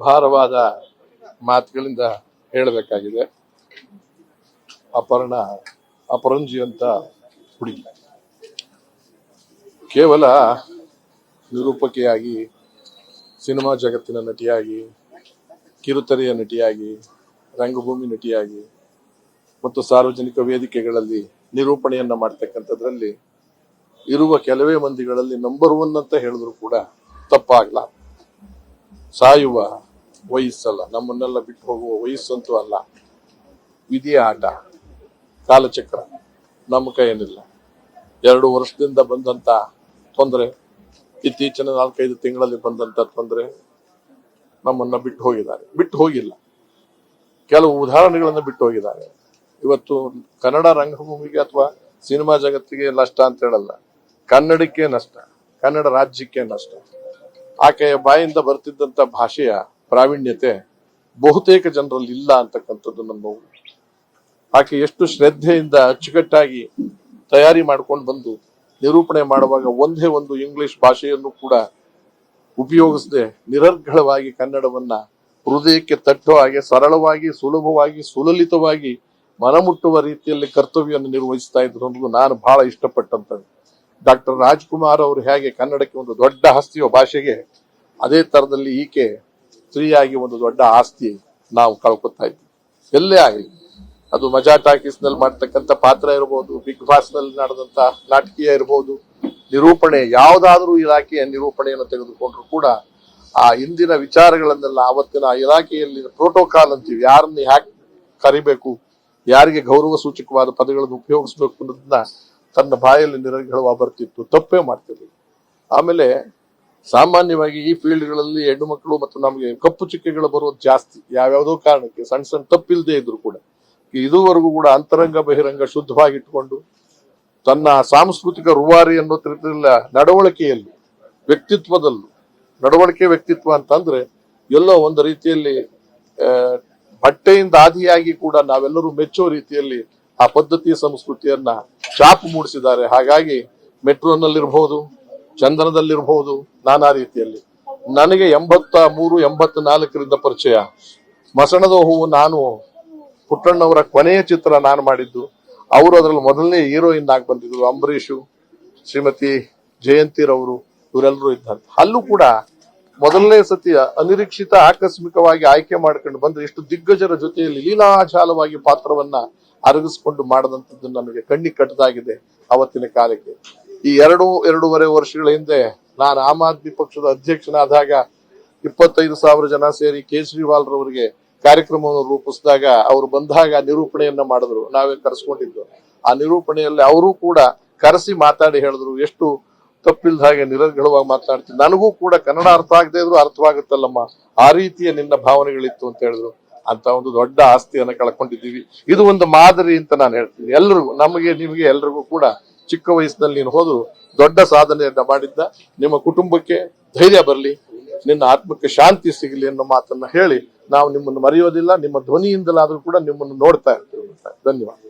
ಭಾರವಾದ ಮಾತುಗಳಿಂದ ಹೇಳಬೇಕಾಗಿದೆ. ಅಪರ್ಣ, ಅಪರಂಜಿ ಅಂತ ಹುಡುಗಿ. ಕೇವಲ ನಿರೂಪಕಿಯಾಗಿ, ಸಿನಿಮಾ ಜಗತ್ತಿನ ನಟಿಯಾಗಿ, ಕಿರುತೆರೆಯ ನಟಿಯಾಗಿ, ರಂಗಭೂಮಿ ನಟಿಯಾಗಿ ಮತ್ತು ಸಾರ್ವಜನಿಕ ವೇದಿಕೆಗಳಲ್ಲಿ ನಿರೂಪಣೆಯನ್ನ ಮಾಡ್ತಕ್ಕಂಥದ್ರಲ್ಲಿ ಇರುವ ಕೆಲವೇ ಮಂದಿಗಳಲ್ಲಿ ನಂಬರ್ ಒನ್ ಅಂತ ಹೇಳಿದ್ರು ಕೂಡ ತಪ್ಪಾಗಲ್ಲ ಸಾಯುವ ವಯಸ್ಸಲ್ಲ, ನಮ್ಮನ್ನೆಲ್ಲ ಬಿಟ್ಟು ಹೋಗುವ ವಯಸ್ಸಂತೂ ಅಲ್ಲ. ವಿಧಿಯ ಆಟ, ಕಾಲಚಕ್ರ, ನಮ್ಮ ಕೈಯೇನಿಲ್ಲ ಎರಡು ವರ್ಷದಿಂದ ಬಂದಂತ ತೊಂದರೆ, ಇತ್ತೀಚಿನ ನಾಲ್ಕೈದು ತಿಂಗಳಲ್ಲಿ ಬಂದಂತ ತೊಂದರೆ ನಮ್ಮನ್ನ ಬಿಟ್ಟು ಹೋಗಿದ್ದಾರೆ. ಬಿಟ್ಟು ಹೋಗಿಲ್ಲ. ಕೆಲವು ಉದಾಹರಣೆಗಳನ್ನು ಬಿಟ್ಟು ಹೋಗಿದ್ದಾರೆ. ಇವತ್ತು ಕನ್ನಡ ರಂಗಭೂಮಿಗೆ ಅಥವಾ ಸಿನಿಮಾ ಜಗತ್ತಿಗೆ ನಷ್ಟ ಅಂತ ಹೇಳಲ್ಲ. ಕನ್ನಡಕ್ಕೆ ನಷ್ಟ, ಕನ್ನಡ ರಾಜ್ಯಕ್ಕೆ ನಷ್ಟ. ಆಕೆಯ ಬಾಯಿಂದ ಬರ್ತಿದ್ದಂತ ಭಾಷೆಯ ಪ್ರಾವೀಣ್ಯತೆ ಬಹುತೇಕ ಜನರಲ್ಲಿ ಇಲ್ಲ ಅಂತಕ್ಕಂಥದ್ದು ನೋವು ಆಕೆ ಎಷ್ಟು ಶ್ರದ್ಧೆಯಿಂದ ಅಚ್ಚುಕಟ್ಟಾಗಿ ತಯಾರಿ ಮಾಡ್ಕೊಂಡು ಬಂದು ನಿರೂಪಣೆ ಮಾಡುವಾಗ ಒಂದೇ ಒಂದು ಇಂಗ್ಲಿಷ್ ಭಾಷೆಯನ್ನು ಕೂಡ ಉಪಯೋಗಿಸದೆ ನಿರರ್ಗಳವಾಗಿ ಕನ್ನಡವನ್ನ ಹೃದಯಕ್ಕೆ ತಟ್ಟೋ ಹಾಗೆ ಸರಳವಾಗಿ, ಸುಲಭವಾಗಿ, ಸುಲಲಿತವಾಗಿ ಮನಮುಟ್ಟುವ ರೀತಿಯಲ್ಲಿ ಕರ್ತವ್ಯವನ್ನು ನಿರ್ವಹಿಸ್ತಾ ಇದ್ರು ಅನ್ನೋದು ನಾನು ಬಹಳ ಇಷ್ಟಪಟ್ಟಂತದ್ದು ಡಾಕ್ಟರ್ ರಾಜ್ಕುಮಾರ್ ಅವರು ಹೇಗೆ ಕನ್ನಡಕ್ಕೆ ಒಂದು ದೊಡ್ಡ ಹಸ್ತಿಯೋ ಭಾಷೆಗೆ ಅದೇ ತರದಲ್ಲಿ ಈಕೆ ಸ್ತ್ರೀಯಾಗಿ ಒಂದು ದೊಡ್ಡ ಆಸ್ತಿ ನಾವು ಕಳ್ಕೊತಾ ಇದ್ವಿ ಎಲ್ಲೇ ಆಗಲಿ, ಅದು ಮಜಾ ಟಾಕೀಸ್ನಲ್ಲಿ ಮಾಡ್ತಕ್ಕಂಥ ಪಾತ್ರ ಇರಬಹುದು ಬಿಗ್ ಬಾಸ್ನಲ್ಲಿ ನಡೆದಂತ ನಾಟಕೀಯ ಇರಬಹುದು ನಿರೂಪಣೆ, ಯಾವುದಾದ್ರೂ ಇಲಾಖೆಯ ನಿರೂಪಣೆಯನ್ನು ತೆಗೆದುಕೊಂಡ್ರು ಕೂಡ ಆ ಇಂದಿನ ವಿಚಾರಗಳನ್ನೆಲ್ಲ ಅವತ್ತಿನ ಆ ಇಲಾಖೆಯಲ್ಲಿ ಪ್ರೋಟೋಕಾಲ್ ಅಂತೀವಿ, ಯಾರನ್ನ ಹ್ಯಾಕ್ ಕರಿಬೇಕು, ಯಾರಿಗೆ ಗೌರವ ಸೂಚಕವಾದ ಪದಗಳನ್ನು ಉಪಯೋಗಿಸ್ಬೇಕು ಅನ್ನೋದನ್ನ ತನ್ನ ಬಾಯಲ್ಲಿ ನಿರಗಳವಾಗಿ ಬರ್ತಿತ್ತು ತಪ್ಪೇ ಮಾಡ್ತಿರ್ಲಿಲ್ಲ. ಆಮೇಲೆ ಸಾಮಾನ್ಯವಾಗಿ ಈ ಫೀಲ್ಡ್ಗಳಲ್ಲಿ ಹೆಣ್ಣು ಮಕ್ಕಳು ಮತ್ತು ನಮಗೆ ಕಪ್ಪು ಚುಕ್ಕೆಗಳು ಬರೋದು ಜಾಸ್ತಿ. ಯಾವ್ಯಾವುದೋ ಕಾರಣಕ್ಕೆ, ಸಣ್ಣ ಸಣ್ಣ ತಪ್ಪಿಲ್ಲದೆ ಇದ್ರು ಕೂಡ. ಇದುವರೆಗೂ ಕೂಡ ಅಂತರಂಗ ಬಹಿರಂಗ ಶುದ್ಧವಾಗಿಟ್ಟುಕೊಂಡು ತನ್ನ ಸಾಂಸ್ಕೃತಿಕ ರೂವಾರಿ ಅನ್ನೋ ತಿರುಗಿಲ್ಲ ನಡವಳಿಕೆಯಲ್ಲಿ, ವ್ಯಕ್ತಿತ್ವದಲ್ಲೂ, ನಡವಳಿಕೆ ವ್ಯಕ್ತಿತ್ವ ಅಂತಂದ್ರೆ ಎಲ್ಲೋ ಒಂದು ರೀತಿಯಲ್ಲಿ ಬಟ್ಟೆಯಿಂದ ಆದಿಯಾಗಿ ಕೂಡ ನಾವೆಲ್ಲರೂ ಮೆಚ್ಚೋ ರೀತಿಯಲ್ಲಿ ಆ ಪದ್ಧತಿ ಸಂಸ್ಕೃತಿಯನ್ನ ಚಾಪು ಮೂಡಿಸಿದ್ದಾರೆ. ಹಾಗಾಗಿ ಮೆಟ್ರೋನಲ್ಲಿರ್ಬಹುದು ಚಂದನದಲ್ಲಿರ್ಬಹುದು ನಾನಾ ರೀತಿಯಲ್ಲಿ. ನನಗೆ ಎಂಬತ್ತ ಮೂರು, ಎಂಬತ್ತ ನಾಲ್ಕರಿಂದ ಪರಿಚಯ. ಮಸಣದ ಹೂವು ನಾನು, ಪುಟ್ಟಣ್ಣವರ ಕೊನೆಯ ಚಿತ್ರ ನಾನು ಮಾಡಿದ್ದು. ಅವರು ಅದರಲ್ಲಿ ಮೊದಲನೇ ಹೀರೋಯಿನ್ ಆಗಿ ಬಂದಿದ್ರು ಅಂಬರೀಷು, ಶ್ರೀಮತಿ ಜಯಂತಿರವರು, ಇವರೆಲ್ಲರೂ ಇದ್ದಾರೆ. ಅಲ್ಲೂ ಕೂಡ ಮೊದಲನೇ ಸತಿ ಅನಿರೀಕ್ಷಿತ ಆಕಸ್ಮಿಕವಾಗಿ ಆಯ್ಕೆ ಮಾಡ್ಕೊಂಡು ಬಂದ್ರೆ ಇಷ್ಟು ದಿಗ್ಗಜರ ಜೊತೆಯಲ್ಲಿ ಲೀಲಾಜಾಲವಾಗಿ ಪಾತ್ರವನ್ನ ಅರಗಿಸ್ಕೊಂಡು ಮಾಡದಂತದ್ದು ನನಗೆ ಕಣ್ಣಿ ಕಟ್ಟದಾಗಿದೆ ಅವತ್ತಿನ ಕಾಲಕ್ಕೆ. ಈ ಎರಡು, ಎರಡೂವರೆ ವರ್ಷಗಳ ಹಿಂದೆ ನಾನು ಆಮ್ ಆದ್ಮಿ ಪಕ್ಷದ ಅಧ್ಯಕ್ಷನಾದಾಗ ಇಪ್ಪತ್ತೈದು ಸಾವಿರ ಜನ ಸೇರಿ ಕೇಜ್ರಿವಾಲ್ ರವರಿಗೆ ಕಾರ್ಯಕ್ರಮವನ್ನು ರೂಪಿಸಿದಾಗ ಅವರು ಬಂದಾಗ ನಿರೂಪಣೆಯನ್ನ ಮಾಡಿದ್ರು, ನಾವೇ ಕರೆಸ್ಕೊಂಡಿದ್ದು. ಆ ನಿರೂಪಣೆಯಲ್ಲಿ ಅವರು ಕೂಡ ಕರೆಸಿ ಮಾತಾಡಿ ಹೇಳಿದ್ರು, ಎಷ್ಟು ತಪ್ಪಿಲ್ದ ಹಾಗೆ ನಿರರ್ಗಳವಾಗಿ ಮಾತನಾಡ್ತೀನಿ ನನಗೂ ಕೂಡ ಕನ್ನಡ ಅರ್ಥ ಆಗದೆ ಇದ್ರು ಅರ್ಥವಾಗುತ್ತಲ್ಲಮ್ಮ, ಆ ರೀತಿಯ ನಿನ್ನ ಭಾವನೆಗಳಿತ್ತು ಅಂತ ಹೇಳಿದ್ರು. ಅಂತ ಒಂದು ದೊಡ್ಡ ಆಸ್ತಿಯನ್ನು ಕಳ್ಕೊಂಡಿದ್ದೀವಿ. ಇದು ಒಂದು ಮಾದರಿ ಅಂತ ನಾನು ಹೇಳ್ತೀನಿ. ಎಲ್ರಿಗೂ, ನಮಗೆ, ನಿಮಗೆ ಎಲ್ರಿಗೂ ಕೂಡ ಚಿಕ್ಕ ವಯಸ್ಸಿನಲ್ಲಿ ನೀನು ಹೋದ್ರು ದೊಡ್ಡ ಸಾಧನೆಯನ್ನ ಮಾಡಿದ್ದ, ನಿಮ್ಮ ಕುಟುಂಬಕ್ಕೆ ಧೈರ್ಯ ಬರಲಿ, ನಿನ್ನ ಆತ್ಮಕ್ಕೆ ಶಾಂತಿ ಸಿಗಲಿ ಅನ್ನೋ ಮಾತನ್ನ ಹೇಳಿ ನಾವು ನಿಮ್ಮನ್ನು ಮರೆಯೋದಿಲ್ಲ, ನಿಮ್ಮ ಧ್ವನಿಯಿಂದಲಾದ್ರೂ ಕೂಡ ನಿಮ್ಮನ್ನು ನೋಡ್ತಾ ಇರ್ತೀವಿ ಧನ್ಯವಾದ.